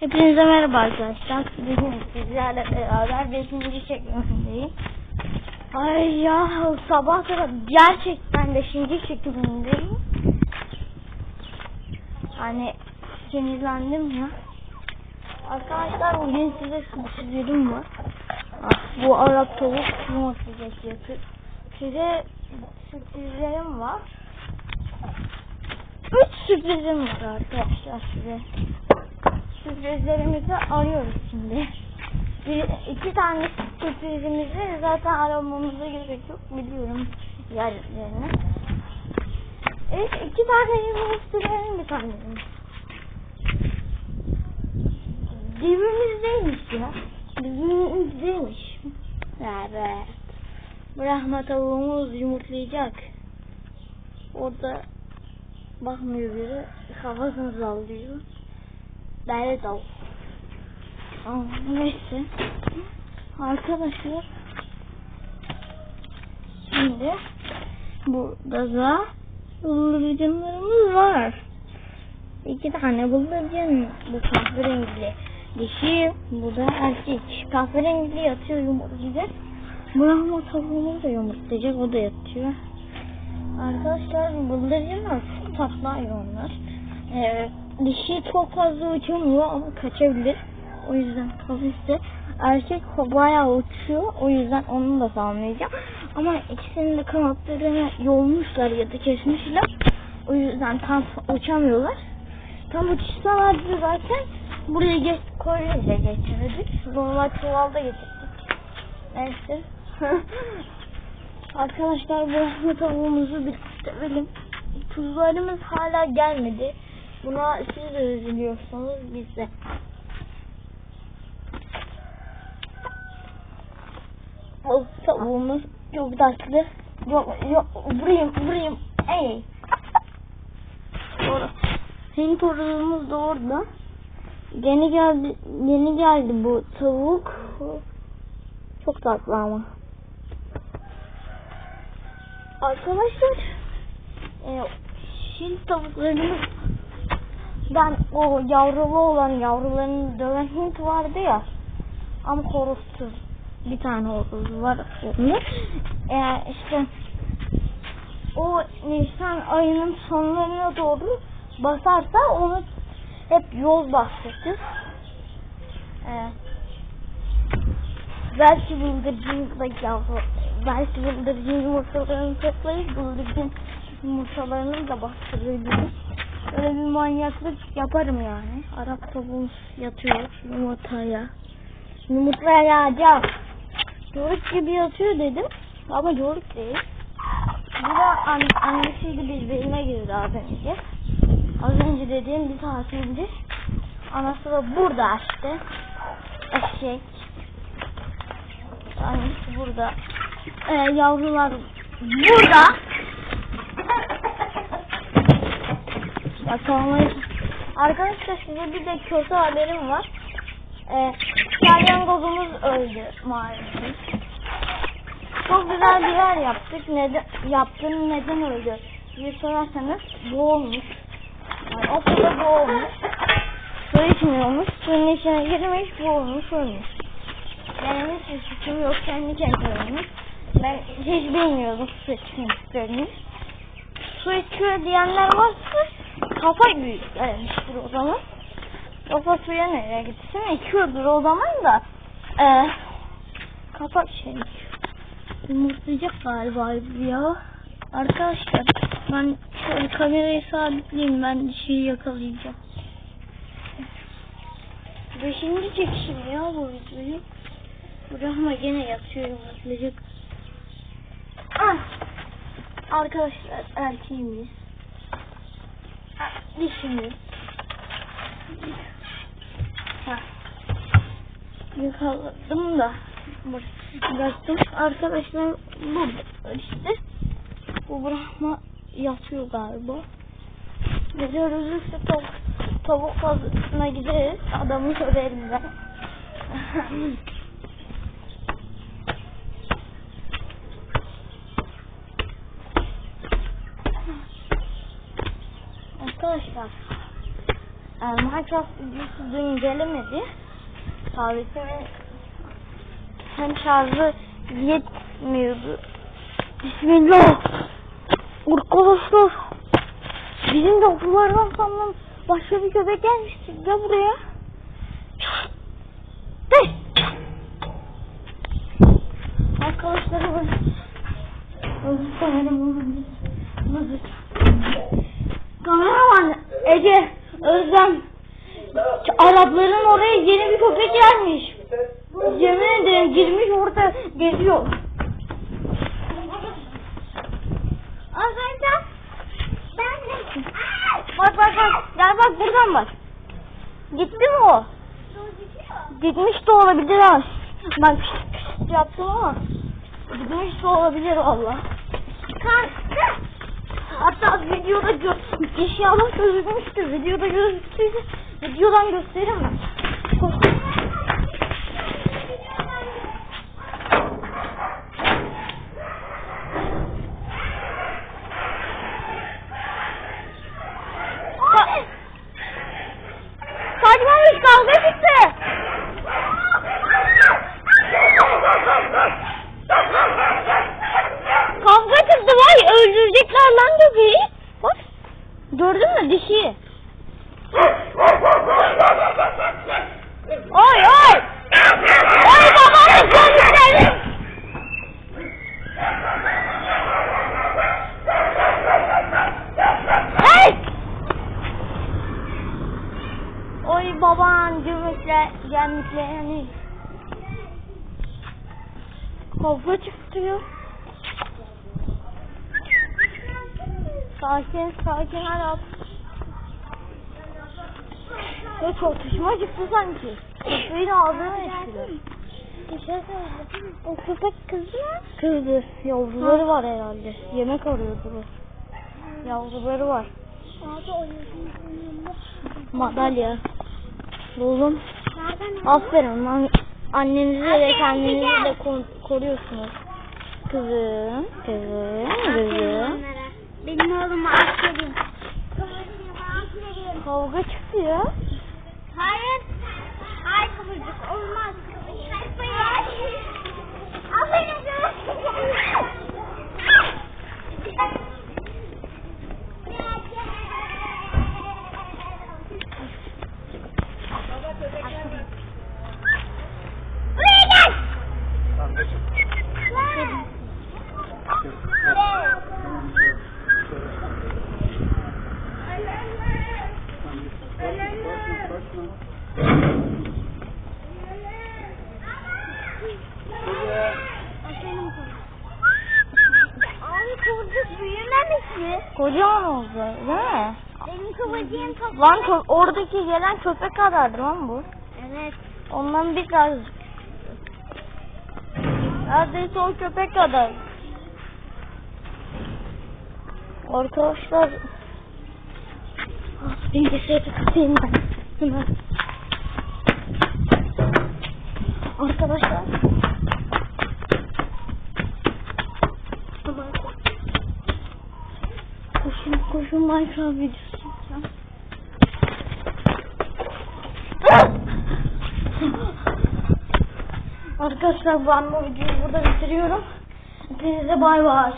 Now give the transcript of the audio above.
Hepinize merhaba arkadaşlar. Bugün sizlerle beraber 5. çekimindeyim. Ay ya sabah kadar gerçekten 5. çekimindeyim. Hani sinirlendim ya. Arkadaşlar bugün size sürprizlerim var. Ah, bu Arap tavuk yumurtlayacak yapıyor. Size sürprizlerim var. Üç sürprizim var arkadaşlar size sürprizlerimizi arıyoruz şimdi. Bir, iki tane sürprizimizi zaten aramamıza gerek yok biliyorum yerlerini. Evet iki tane gösterelim bir tane. Dibimizdeymiş ya. Dibimizdeymiş. Evet. Brahma tavuğumuz yumurtlayacak. Orada bakmıyor biri. Kafasını sallıyor. Nerede tavuk? Aa, neyse. Arkadaşlar. Şimdi burada da bıldırcınlarımız var. İki tane bıldırcın. Bu kahverengi dişi, bu da erkek. Kahverengi yatıyor yumurtlayacak. Brahma tavuğumuz da yumurtlayacak, o da yatıyor. Arkadaşlar bıldırcınlar çok tatlı hayvanlar. Ee, dişi çok fazla uçamıyor ama kaçabilir. O yüzden kafeste erkek bayağı uçuyor. O yüzden onu da salmayacağım. Ama ikisinin de kanatlarını yolmuşlar ya da kesmişler. O yüzden tam uçamıyorlar. Tam uçsalardı zaten buraya geç, koyunca geçirdik. Normal çuvalda getirdik. Neyse. Arkadaşlar bu tavuğumuzu bir sevelim. Tuzlarımız hala gelmedi. Buna siz de üzülüyorsanız biz de. O tavuğumuz çok tatlı. Yok yok vurayım vurayım. Ey. Doğru. Senin torunumuz da orada. Yeni geldi yeni geldi bu tavuk. Çok tatlı ama. Arkadaşlar e, Hint tavuklarımız ben o yavrulu olan yavrularını döven Hint vardı ya ama horozsuz bir tane horoz var onda. E, işte o Nisan ayının sonlarına doğru basarsa onu hep yol bastırır. E, belki bıldırcın da yavru belki bıldırcın yumurtalarını toplayıp bıldırcın yumurtalarını da bastırabiliriz. Öyle bir manyaklık yaparım yani. Arap tavuğumuz yatıyor yumurtaya. Yumurtaya yağacağım. Yoruk gibi yatıyor dedim. Ama yoruk değil. Bu da an annesiyle birbirine girdi az önce. Az önce dediğim bir önce. Anası da burada işte. Eşek. Annesi burada. Ee, yavrular burada. Arkadaşlar size bir de kötü haberim var. Ee, öldü maalesef. Çok güzel bir yer yaptık. Neden yaptığını neden öldü diye sorarsanız boğulmuş. Yani o kadar boğulmuş. Su içmiyormuş. Suyun içine girmiş boğulmuş ölmüş. Benim hiç suçum yok. Kendi kendine ölmüş. Ben hiç bilmiyordum su içmediklerini. Su içiyor diyenler varsa kafa büyük vermiştir o zaman. Kafa suya nereye gitsin? İçiyordur o zaman da. Ee, kafa şey yumurtlayacak galiba ya. Arkadaşlar ben şöyle kamerayı sabitleyeyim ben şeyi yakalayacağım. Beşinci çekişim ya bu videoyu. Burama gene yatıyor yumurtlayacak. Ah! Arkadaşlar erkeğimiz. Ha. Yakaladım da. Bıraktım. Arkadaşlar burada işte. Bu Brahma yatıyor galiba. Gece ölürse tavuk, tavuk fazlasına gideriz. Adamı söverim ben. Arkadaşlar e, Minecraft videosu dün gelemedi. Tabletimin hem şarjı yetmiyordu. Bismillah. Arkadaşlar. Bizim de okullardan sandım. Başka bir köpek gelmişti. Gel buraya. De. Arkadaşlar ben Özür dilerim. Özür. Kameraman Arapların oraya yeni bir köpek gelmiş. Yemin ederim girmiş orada geziyor. Arkadaşlar ben de Bak bak bak gel bak buradan bak. Gitti mi o? Gitmiş de olabilir ha. Ben yaptım ama gitmiş de olabilir valla. Kalktı. Hatta videoda gö inşallah gözükmüştür. Videoda gözüktüyse videodan gösteririm ben. Koş. Saçmamış kavga çıktı. Kavga çıktı vay öldürecekler lan köpeği. Bak gördün mü dişi. Oy oy. Oy babamı polislerim. Hey! Oy baban gümüşle gelmişlerini. Kavga çıktı ya. Sakin sakin Arap. Ya çatışma çıktı sanki. Köpeğin ağzına ettiler. Bir şey söyleyeceğim. O köpek kızı mı? Kızdı. Yavruları var herhalde. Yemek arıyordu bu. Yavruları var. Abi o. Madalya. Nereden? aferin lan. Annenizi ve Aferin kendinizi de ko- koruyorsunuz. Kızım, kızım, kızım. Benim oğlum. Aferin. Kavga çıktı ya. Hayır. Hayır kıvırcık olmaz. Hayır. Aferin Buraya gel. Abi kıvırcık büyümemiş mi? Kocaman oldu değil mi? Benim kıvırcığım çok... Lan kö- oradaki gelen köpek kadardı lan bu. Evet. Ondan biraz Neredeyse o köpek kadar. Arkadaşlar Ah, bilgisayarı kapayım ben. Arkadaşlar Koşun Minecraft videosu yapacağım. Arkadaşlar ben bu videoyu burada bitiriyorum. Hepinize bay bay.